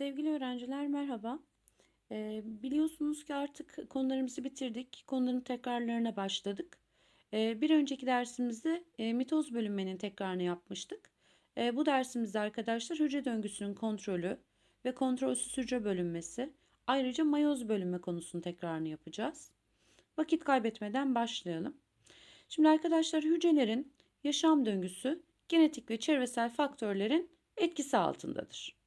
Sevgili öğrenciler merhaba. Ee, biliyorsunuz ki artık konularımızı bitirdik. Konuların tekrarlarına başladık. Ee, bir önceki dersimizde e, mitoz bölünmenin tekrarını yapmıştık. Ee, bu dersimizde arkadaşlar hücre döngüsünün kontrolü ve kontrolsüz hücre bölünmesi, ayrıca mayoz bölünme konusunun tekrarını yapacağız. Vakit kaybetmeden başlayalım. Şimdi arkadaşlar hücrelerin yaşam döngüsü genetik ve çevresel faktörlerin etkisi altındadır.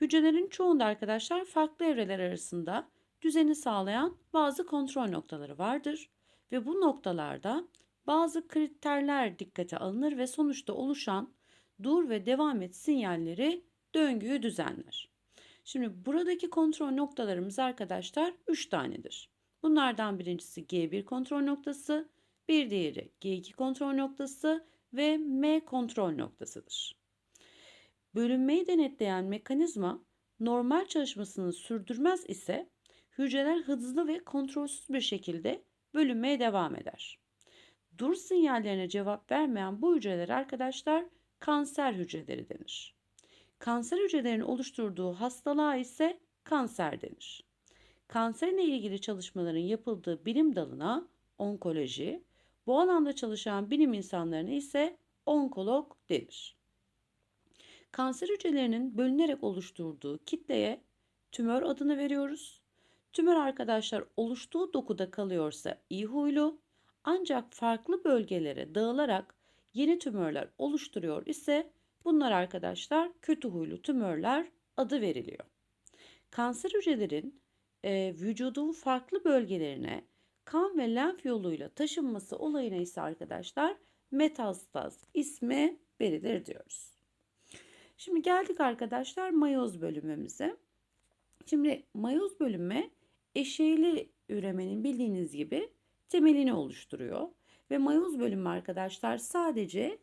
Hücrelerin çoğunda arkadaşlar farklı evreler arasında düzeni sağlayan bazı kontrol noktaları vardır ve bu noktalarda bazı kriterler dikkate alınır ve sonuçta oluşan dur ve devam et sinyalleri döngüyü düzenler. Şimdi buradaki kontrol noktalarımız arkadaşlar 3 tanedir. Bunlardan birincisi G1 kontrol noktası, bir diğeri G2 kontrol noktası ve M kontrol noktasıdır. Bölünmeyi denetleyen mekanizma normal çalışmasını sürdürmez ise hücreler hızlı ve kontrolsüz bir şekilde bölünmeye devam eder. Dur sinyallerine cevap vermeyen bu hücreler arkadaşlar kanser hücreleri denir. Kanser hücrelerinin oluşturduğu hastalığa ise kanser denir. Kanserle ilgili çalışmaların yapıldığı bilim dalına onkoloji, bu alanda çalışan bilim insanlarına ise onkolog denir. Kanser hücrelerinin bölünerek oluşturduğu kitleye tümör adını veriyoruz. Tümör arkadaşlar oluştuğu dokuda kalıyorsa iyi huylu ancak farklı bölgelere dağılarak yeni tümörler oluşturuyor ise bunlar arkadaşlar kötü huylu tümörler adı veriliyor. Kanser hücrelerin e, vücudun farklı bölgelerine kan ve lenf yoluyla taşınması olayına ise arkadaşlar metastaz ismi verilir diyoruz. Şimdi geldik arkadaşlar mayoz bölümümüze. Şimdi mayoz bölünme eşeğli üremenin bildiğiniz gibi temelini oluşturuyor. Ve mayoz bölünme arkadaşlar sadece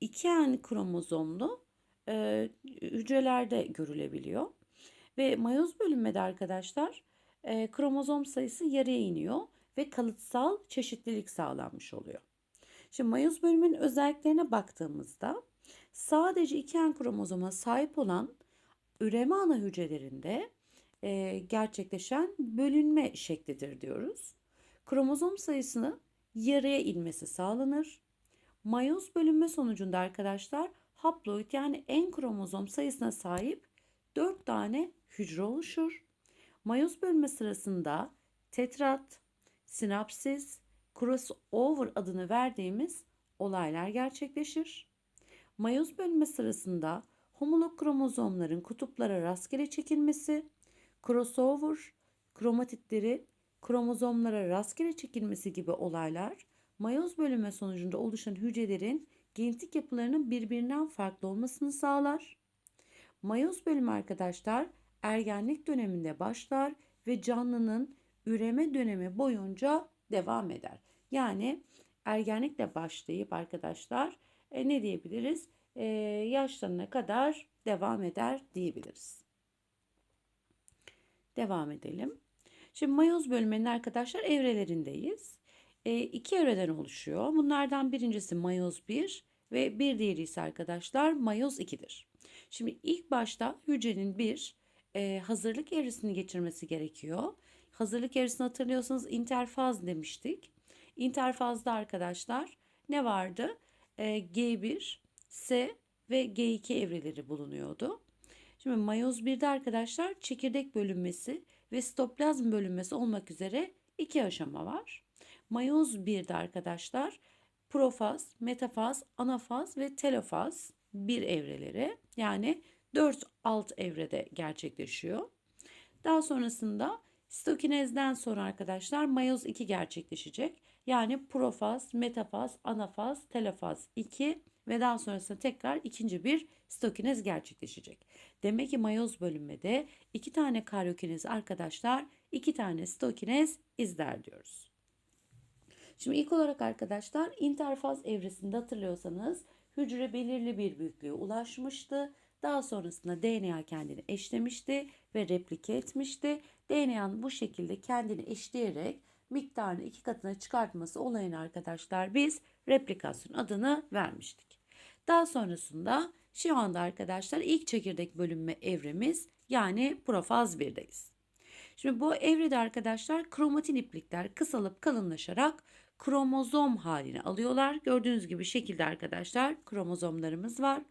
iki en kromozomlu e, hücrelerde görülebiliyor. Ve mayoz bölünmede arkadaşlar e, kromozom sayısı yarıya iniyor ve kalıtsal çeşitlilik sağlanmış oluyor. Şimdi mayoz bölümünün özelliklerine baktığımızda sadece iki en kromozoma sahip olan üreme ana hücrelerinde e, gerçekleşen bölünme şeklidir diyoruz. Kromozom sayısını yarıya inmesi sağlanır. Mayoz bölünme sonucunda arkadaşlar haploid yani en kromozom sayısına sahip 4 tane hücre oluşur. Mayoz bölünme sırasında tetrat, sinapsis, crossover adını verdiğimiz olaylar gerçekleşir. Mayoz bölünme sırasında homolog kromozomların kutuplara rastgele çekilmesi, crossover, kromatitleri kromozomlara rastgele çekilmesi gibi olaylar mayoz bölünme sonucunda oluşan hücrelerin genetik yapılarının birbirinden farklı olmasını sağlar. Mayoz bölümü arkadaşlar ergenlik döneminde başlar ve canlının üreme dönemi boyunca devam eder. Yani ergenlikle başlayıp arkadaşlar e, ne diyebiliriz? E, yaşlarına kadar devam eder diyebiliriz. Devam edelim. Şimdi mayoz bölümünün arkadaşlar evrelerindeyiz. E, iki evreden oluşuyor. Bunlardan birincisi mayoz 1 ve bir diğeri ise arkadaşlar mayoz 2'dir. Şimdi ilk başta hücrenin bir e, hazırlık evresini geçirmesi gerekiyor. Hazırlık evresini hatırlıyorsanız interfaz demiştik. İnterfazda arkadaşlar ne vardı? E, G1, S ve G2 evreleri bulunuyordu. Şimdi mayoz 1'de arkadaşlar çekirdek bölünmesi ve stoplazm bölünmesi olmak üzere iki aşama var. Mayoz 1'de arkadaşlar profaz, metafaz, anafaz ve telofaz bir evreleri yani 4 alt evrede gerçekleşiyor. Daha sonrasında Stokinezden sonra arkadaşlar mayoz 2 gerçekleşecek. Yani profaz, metafaz, anafaz, telofaz 2 ve daha sonrasında tekrar ikinci bir stokinez gerçekleşecek. Demek ki mayoz bölünmede iki tane karyokinez arkadaşlar iki tane stokinez izler diyoruz. Şimdi ilk olarak arkadaşlar interfaz evresinde hatırlıyorsanız hücre belirli bir büyüklüğe ulaşmıştı. Daha sonrasında DNA kendini eşlemişti ve replike etmişti. DNA'nın bu şekilde kendini eşleyerek miktarını iki katına çıkartması olayını arkadaşlar biz replikasyon adını vermiştik. Daha sonrasında Şu anda arkadaşlar ilk çekirdek bölünme evremiz yani profaz 1'deyiz. Şimdi bu evrede arkadaşlar kromatin iplikler kısalıp kalınlaşarak kromozom halini alıyorlar. Gördüğünüz gibi şekilde arkadaşlar kromozomlarımız var.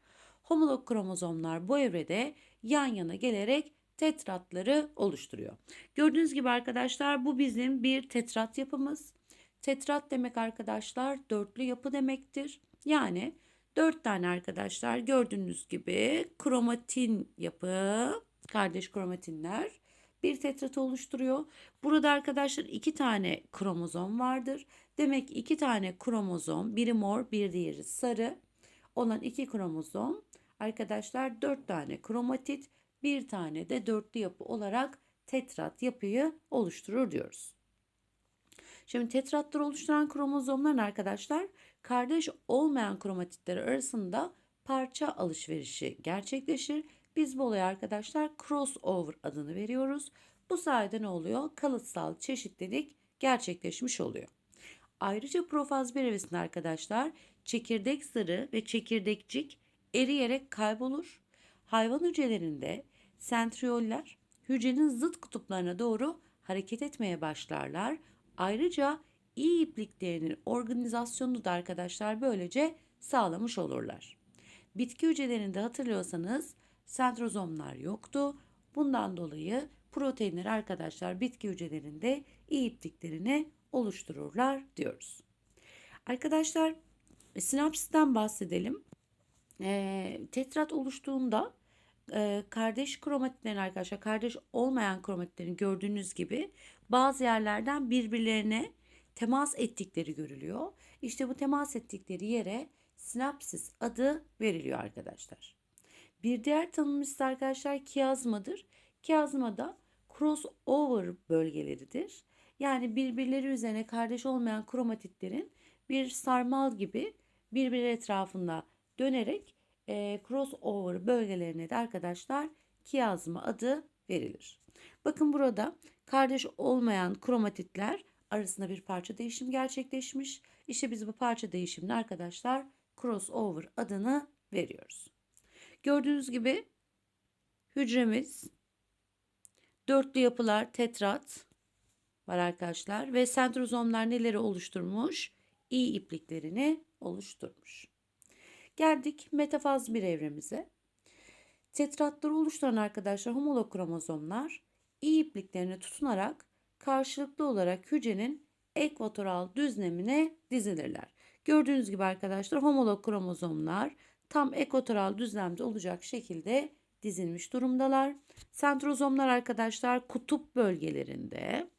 Homolog kromozomlar bu evrede yan yana gelerek tetratları oluşturuyor. Gördüğünüz gibi arkadaşlar bu bizim bir tetrat yapımız. Tetrat demek arkadaşlar dörtlü yapı demektir. Yani dört tane arkadaşlar gördüğünüz gibi kromatin yapı, kardeş kromatinler bir tetratı oluşturuyor. Burada arkadaşlar iki tane kromozom vardır. Demek ki iki tane kromozom, biri mor, bir diğeri sarı olan iki kromozom arkadaşlar dört tane kromatit, bir tane de dörtlü yapı olarak tetrat yapıyı oluşturur diyoruz. Şimdi tetratları oluşturan kromozomların arkadaşlar kardeş olmayan kromatitler arasında parça alışverişi gerçekleşir. Biz bu olaya arkadaşlar crossover adını veriyoruz. Bu sayede ne oluyor? Kalıtsal çeşitlilik gerçekleşmiş oluyor. Ayrıca profaz bir evresinde arkadaşlar çekirdek zarı ve çekirdekcik eriyerek kaybolur. Hayvan hücrelerinde sentriyoller hücrenin zıt kutuplarına doğru hareket etmeye başlarlar. Ayrıca iyi ipliklerinin organizasyonunu da arkadaşlar böylece sağlamış olurlar. Bitki hücrelerinde hatırlıyorsanız sentrozomlar yoktu. Bundan dolayı proteinler arkadaşlar bitki hücrelerinde iyi ipliklerini oluştururlar diyoruz. Arkadaşlar sinapsisten bahsedelim. E, tetrat oluştuğunda e, kardeş kromatitlerin arkadaşlar kardeş olmayan kromatitlerin gördüğünüz gibi bazı yerlerden birbirlerine temas ettikleri görülüyor. İşte bu temas ettikleri yere sinapsis adı veriliyor arkadaşlar. Bir diğer tanım ise arkadaşlar kiyazmadır. Kiyazma da crossover bölgeleridir. Yani birbirleri üzerine kardeş olmayan kromatitlerin bir sarmal gibi birbiri etrafında dönerek e, crossover bölgelerine de arkadaşlar kiyazma adı verilir. Bakın burada kardeş olmayan kromatitler arasında bir parça değişim gerçekleşmiş. İşte biz bu parça değişimini arkadaşlar crossover adını veriyoruz. Gördüğünüz gibi hücremiz dörtlü yapılar tetrat var arkadaşlar ve sentrozomlar neleri oluşturmuş? İyi ipliklerini oluşturmuş. Geldik metafaz bir evremize. Tetratları oluşturan arkadaşlar homolog kromozomlar iyi ipliklerine tutunarak karşılıklı olarak hücrenin ekvatoral düzlemine dizilirler. Gördüğünüz gibi arkadaşlar homolog kromozomlar tam ekvatoral düzlemde olacak şekilde dizilmiş durumdalar. Sentrozomlar arkadaşlar kutup bölgelerinde,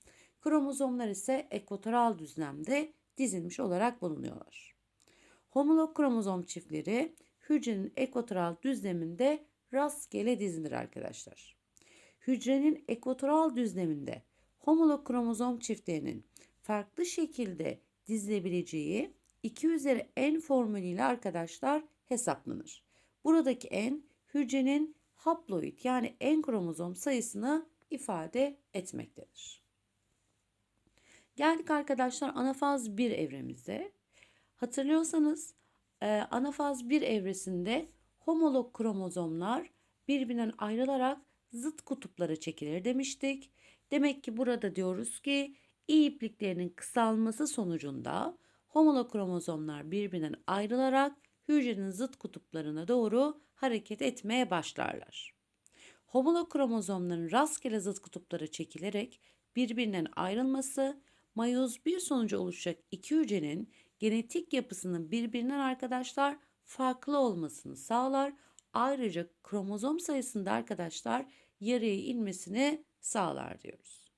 kromozomlar ise ekvatoral düzlemde dizilmiş olarak bulunuyorlar. Homolog kromozom çiftleri hücrenin ekvatoral düzleminde rastgele dizilir arkadaşlar. Hücrenin ekvatoral düzleminde homolog kromozom çiftlerinin farklı şekilde dizilebileceği 2 üzeri n formülüyle arkadaşlar hesaplanır. Buradaki n hücrenin haploid yani n kromozom sayısını ifade etmektedir. Geldik arkadaşlar anafaz 1 evremize. Hatırlıyorsanız e, anafaz 1 evresinde homolog kromozomlar birbirinden ayrılarak zıt kutuplara çekilir demiştik. Demek ki burada diyoruz ki iyi ipliklerinin kısalması sonucunda homolog kromozomlar birbirinden ayrılarak hücrenin zıt kutuplarına doğru hareket etmeye başlarlar. Homolog kromozomların rastgele zıt kutuplara çekilerek birbirinden ayrılması mayoz bir sonucu oluşacak iki hücrenin genetik yapısının birbirinden arkadaşlar farklı olmasını sağlar. Ayrıca kromozom sayısında arkadaşlar yarıya inmesini sağlar diyoruz.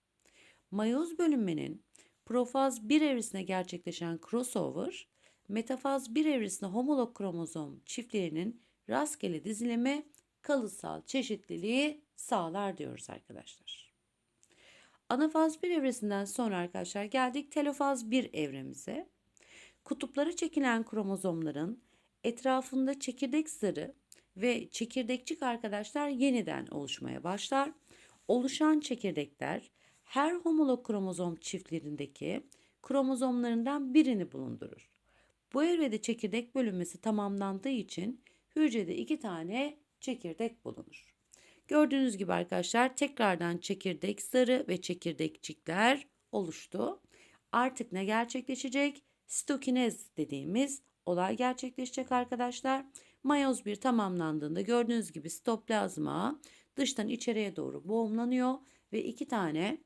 Mayoz bölünmenin profaz bir evresine gerçekleşen crossover, metafaz bir evresinde homolog kromozom çiftlerinin rastgele dizilimi kalıtsal çeşitliliği sağlar diyoruz arkadaşlar. Anafaz bir evresinden sonra arkadaşlar geldik telofaz bir evremize. Kutuplara çekilen kromozomların etrafında çekirdek zarı ve çekirdekçik arkadaşlar yeniden oluşmaya başlar. Oluşan çekirdekler her homolog kromozom çiftlerindeki kromozomlarından birini bulundurur. Bu evrede çekirdek bölünmesi tamamlandığı için hücrede iki tane çekirdek bulunur. Gördüğünüz gibi arkadaşlar tekrardan çekirdek zarı ve çekirdekçikler oluştu. Artık ne gerçekleşecek? Stokinez dediğimiz olay gerçekleşecek arkadaşlar. Mayoz 1 tamamlandığında gördüğünüz gibi sitoplazma dıştan içeriye doğru boğumlanıyor ve iki tane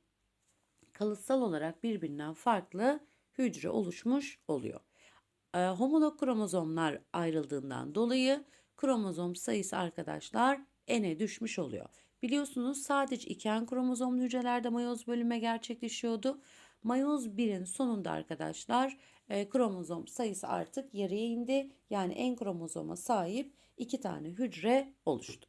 kalıtsal olarak birbirinden farklı hücre oluşmuş oluyor. Ee, homolog kromozomlar ayrıldığından dolayı kromozom sayısı arkadaşlar n'e düşmüş oluyor. Biliyorsunuz sadece iken kromozomlu hücrelerde mayoz bölünme gerçekleşiyordu. Mayoz 1'in sonunda arkadaşlar e, kromozom sayısı artık yarıya indi. Yani en kromozoma sahip iki tane hücre oluştu.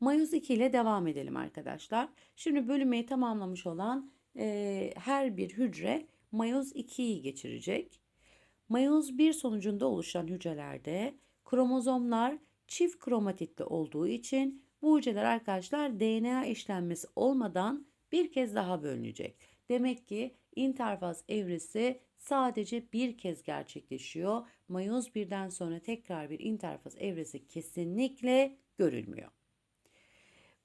Mayoz 2 ile devam edelim arkadaşlar. Şimdi bölünmeyi tamamlamış olan e, her bir hücre mayoz 2'yi geçirecek. Mayoz 1 sonucunda oluşan hücrelerde kromozomlar çift kromatitli olduğu için bu hücreler arkadaşlar DNA işlenmesi olmadan bir kez daha bölünecek. Demek ki interfaz evresi sadece bir kez gerçekleşiyor. Mayoz 1'den sonra tekrar bir interfaz evresi kesinlikle görülmüyor.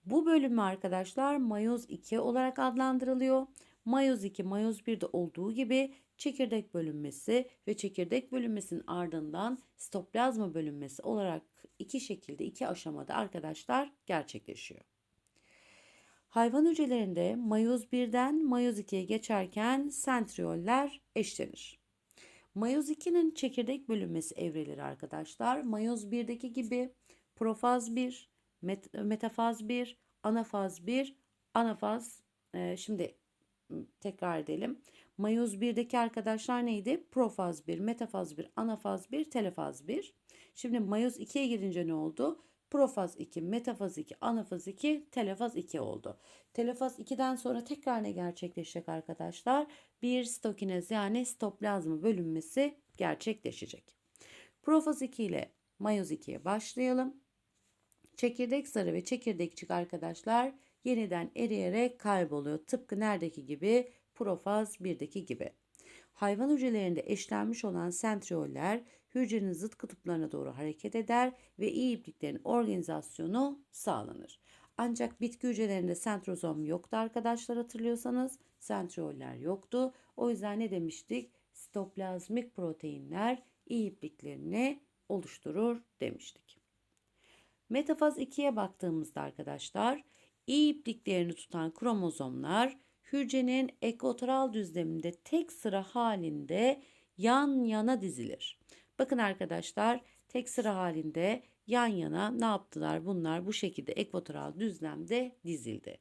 Bu bölünme arkadaşlar mayoz 2 olarak adlandırılıyor. Mayoz 2, mayoz 1'de olduğu gibi çekirdek bölünmesi ve çekirdek bölünmesinin ardından sitoplazma bölünmesi olarak iki şekilde iki aşamada arkadaşlar gerçekleşiyor. Hayvan hücrelerinde mayoz 1'den mayoz 2'ye geçerken sentriyoller eşlenir. Mayoz 2'nin çekirdek bölünmesi evreleri arkadaşlar mayoz 1'deki gibi profaz 1, met metafaz 1, anafaz 1, anafaz e, şimdi tekrar edelim. Mayoz 1'deki arkadaşlar neydi? Profaz 1, metafaz 1, anafaz 1, telefaz 1. Şimdi mayoz 2'ye girince ne oldu? Profaz 2, metafaz 2, anafaz 2, telefaz 2 oldu. Telefaz 2'den sonra tekrar ne gerçekleşecek arkadaşlar? Bir stokinez yani stoplazma bölünmesi gerçekleşecek. Profaz 2 ile mayoz 2'ye başlayalım. Çekirdek sarı ve çekirdekçik arkadaşlar yeniden eriyerek kayboluyor. Tıpkı neredeki gibi profaz 1'deki gibi. Hayvan hücrelerinde eşlenmiş olan sentriyoller hücrenin zıt kutuplarına doğru hareket eder ve iyi ipliklerin organizasyonu sağlanır. Ancak bitki hücrelerinde sentrozom yoktu arkadaşlar hatırlıyorsanız. Sentriyoller yoktu. O yüzden ne demiştik? Sitoplazmik proteinler iyi ipliklerini oluşturur demiştik. Metafaz 2'ye baktığımızda arkadaşlar iyi ipliklerini tutan kromozomlar hücrenin ekvatoral düzleminde tek sıra halinde yan yana dizilir. Bakın arkadaşlar tek sıra halinde yan yana ne yaptılar? Bunlar bu şekilde ekvatoral düzlemde dizildi.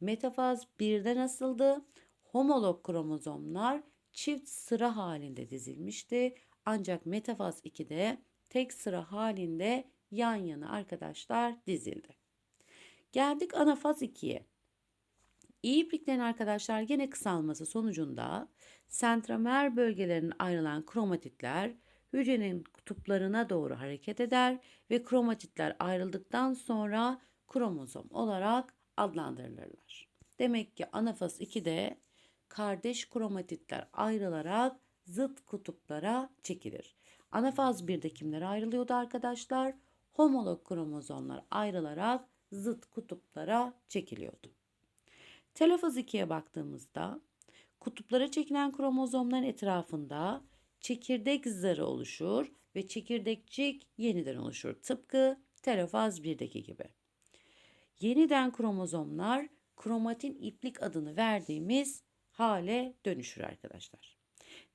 Metafaz 1'de nasıldı? Homolog kromozomlar çift sıra halinde dizilmişti. Ancak metafaz 2'de tek sıra halinde yan yana arkadaşlar dizildi. Geldik anafaz 2'ye. İyi ipliklerin arkadaşlar gene kısalması sonucunda sentromer bölgelerinin ayrılan kromatitler hücrenin kutuplarına doğru hareket eder ve kromatitler ayrıldıktan sonra kromozom olarak adlandırılırlar. Demek ki anafaz 2'de kardeş kromatitler ayrılarak zıt kutuplara çekilir. Anafaz 1'de kimler ayrılıyordu arkadaşlar? Homolog kromozomlar ayrılarak zıt kutuplara çekiliyordu. Telofaz 2'ye baktığımızda kutuplara çekilen kromozomların etrafında çekirdek zarı oluşur ve çekirdekçik yeniden oluşur. Tıpkı telofaz 1'deki gibi. Yeniden kromozomlar kromatin iplik adını verdiğimiz hale dönüşür arkadaşlar.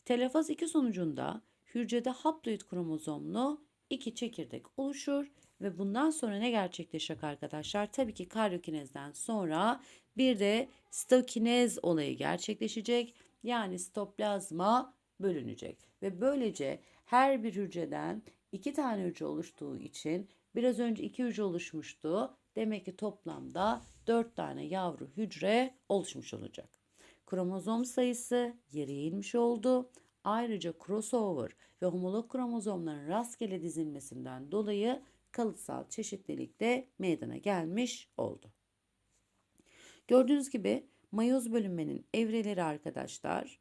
Telofaz 2 sonucunda hücrede haploid kromozomlu iki çekirdek oluşur ve bundan sonra ne gerçekleşecek arkadaşlar? Tabii ki karyokinezden sonra bir de stokinez olayı gerçekleşecek. Yani stoplazma bölünecek ve böylece her bir hücreden iki tane hücre oluştuğu için biraz önce iki hücre oluşmuştu. Demek ki toplamda dört tane yavru hücre oluşmuş olacak. Kromozom sayısı yere inmiş oldu. Ayrıca crossover ve homolog kromozomların rastgele dizilmesinden dolayı kalıtsal çeşitlilik de meydana gelmiş oldu. Gördüğünüz gibi mayoz bölünmenin evreleri arkadaşlar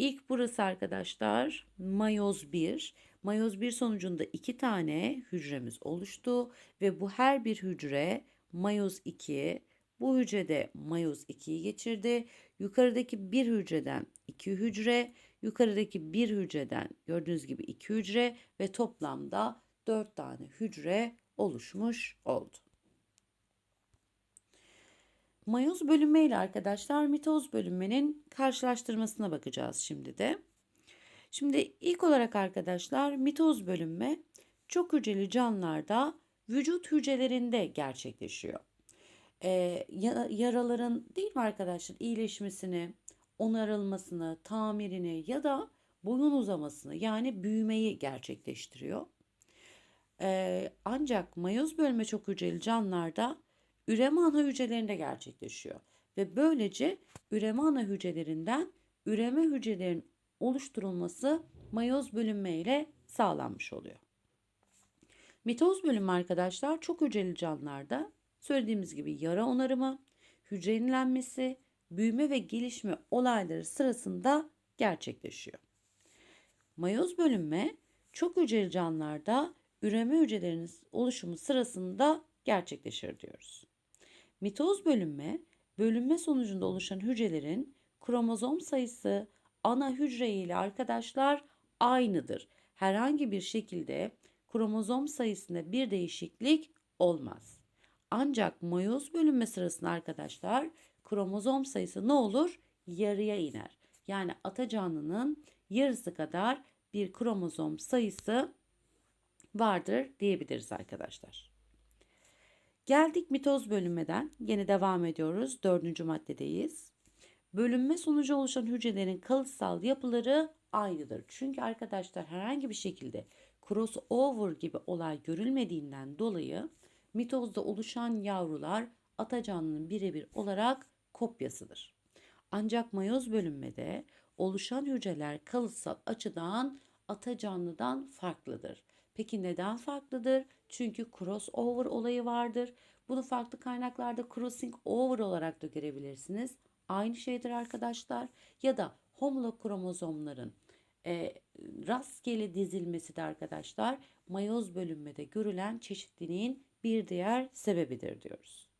İlk burası arkadaşlar mayoz 1. Mayoz 1 sonucunda iki tane hücremiz oluştu ve bu her bir hücre mayoz 2. Bu hücrede mayoz 2'yi geçirdi. Yukarıdaki bir hücreden iki hücre, yukarıdaki bir hücreden gördüğünüz gibi iki hücre ve toplamda 4 tane hücre oluşmuş oldu. Mayoz bölünme ile arkadaşlar mitoz bölünmenin karşılaştırmasına bakacağız şimdi de. Şimdi ilk olarak arkadaşlar mitoz bölünme çok hücreli canlılarda vücut hücrelerinde gerçekleşiyor. Ee, yaraların değil mi arkadaşlar iyileşmesini, onarılmasını, tamirini ya da boyun uzamasını yani büyümeyi gerçekleştiriyor. Ee, ancak mayoz bölme çok hücreli canlılarda üreme ana hücrelerinde gerçekleşiyor. Ve böylece üreme ana hücrelerinden üreme hücrelerin oluşturulması mayoz bölünme ile sağlanmış oluyor. Mitoz bölünme arkadaşlar çok hücreli canlılarda söylediğimiz gibi yara onarımı, hücre yenilenmesi, büyüme ve gelişme olayları sırasında gerçekleşiyor. Mayoz bölünme çok hücreli canlılarda üreme hücrelerinin oluşumu sırasında gerçekleşir diyoruz. Mitoz bölünme, bölünme sonucunda oluşan hücrelerin kromozom sayısı ana hücre ile arkadaşlar aynıdır. Herhangi bir şekilde kromozom sayısında bir değişiklik olmaz. Ancak mayoz bölünme sırasında arkadaşlar kromozom sayısı ne olur? Yarıya iner. Yani ata canlının yarısı kadar bir kromozom sayısı vardır diyebiliriz arkadaşlar. Geldik mitoz bölünmeden. Yine devam ediyoruz. Dördüncü maddedeyiz. Bölünme sonucu oluşan hücrelerin kalıtsal yapıları aynıdır. Çünkü arkadaşlar herhangi bir şekilde crossover gibi olay görülmediğinden dolayı mitozda oluşan yavrular ata canlının birebir olarak kopyasıdır. Ancak mayoz bölünmede oluşan hücreler kalıtsal açıdan ata canlıdan farklıdır. Peki neden farklıdır? Çünkü crossover olayı vardır. Bunu farklı kaynaklarda crossing over olarak da görebilirsiniz. Aynı şeydir arkadaşlar. Ya da homolog kromozomların e, rastgele dizilmesi de arkadaşlar mayoz bölünmede görülen çeşitliliğin bir diğer sebebidir diyoruz.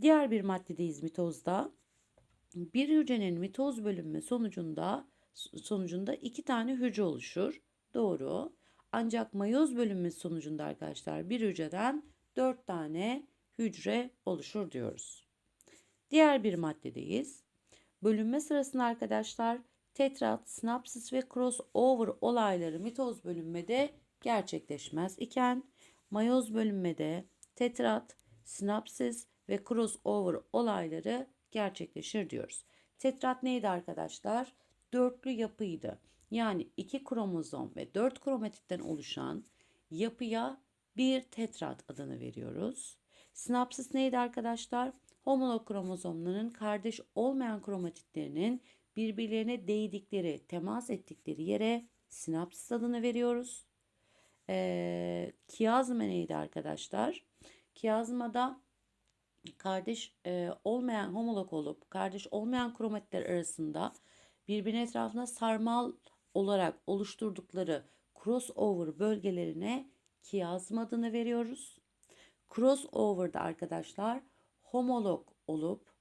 Diğer bir maddedeyiz mitozda. Bir hücrenin mitoz bölünme sonucunda sonucunda iki tane hücre oluşur. Doğru. Ancak mayoz bölünmesi sonucunda arkadaşlar bir hücreden 4 tane hücre oluşur diyoruz. Diğer bir maddedeyiz. Bölünme sırasında arkadaşlar tetrat, sinapsis ve crossover olayları mitoz bölünmede gerçekleşmez iken mayoz bölünmede tetrat, sinapsis ve crossover olayları gerçekleşir diyoruz. Tetrat neydi arkadaşlar? Dörtlü yapıydı. Yani iki kromozom ve dört kromatitten oluşan yapıya bir tetrat adını veriyoruz. Sinapsis neydi arkadaşlar? Homolog kromozomların kardeş olmayan kromatitlerinin birbirlerine değdikleri, temas ettikleri yere sinapsis adını veriyoruz. Ee, kiyazma neydi arkadaşlar? Kiyazmada kardeş e, olmayan homolog olup kardeş olmayan kromatitler arasında birbirinin etrafına sarmal olarak oluşturdukları crossover bölgelerine kiyazma adını veriyoruz. Crossover'da arkadaşlar homolog olup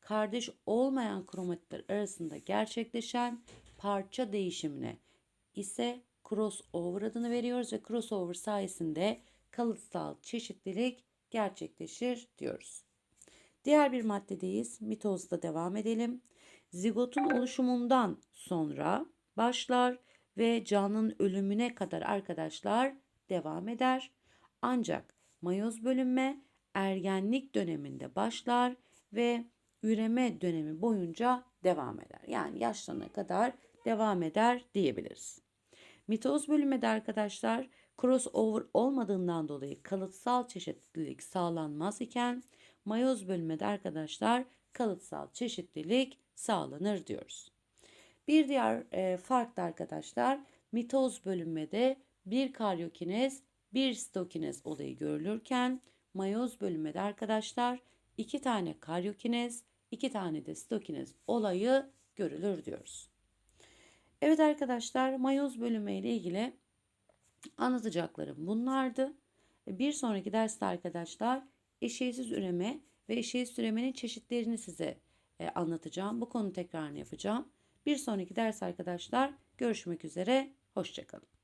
kardeş olmayan kromatitler arasında gerçekleşen parça değişimine ise crossover adını veriyoruz ve crossover sayesinde kalıtsal çeşitlilik gerçekleşir diyoruz. Diğer bir maddedeyiz. Mitozda devam edelim. Zigotun oluşumundan sonra başlar ve canlının ölümüne kadar arkadaşlar devam eder. Ancak mayoz bölünme ergenlik döneminde başlar ve üreme dönemi boyunca devam eder. Yani yaşlanana kadar devam eder diyebiliriz. Mitoz bölünmede arkadaşlar crossover olmadığından dolayı kalıtsal çeşitlilik sağlanmaz iken mayoz bölünmede arkadaşlar kalıtsal çeşitlilik sağlanır diyoruz. Bir diğer e, fark da arkadaşlar mitoz bölünmede bir karyokinez bir stokinez olayı görülürken mayoz bölünmede arkadaşlar iki tane karyokinez iki tane de stokinez olayı görülür diyoruz. Evet arkadaşlar mayoz bölümü ile ilgili anlatacaklarım bunlardı. Bir sonraki derste arkadaşlar eşeğsiz üreme ve eşeğsiz üremenin çeşitlerini size e, anlatacağım. Bu konu tekrarını yapacağım. Bir sonraki ders arkadaşlar görüşmek üzere. Hoşçakalın.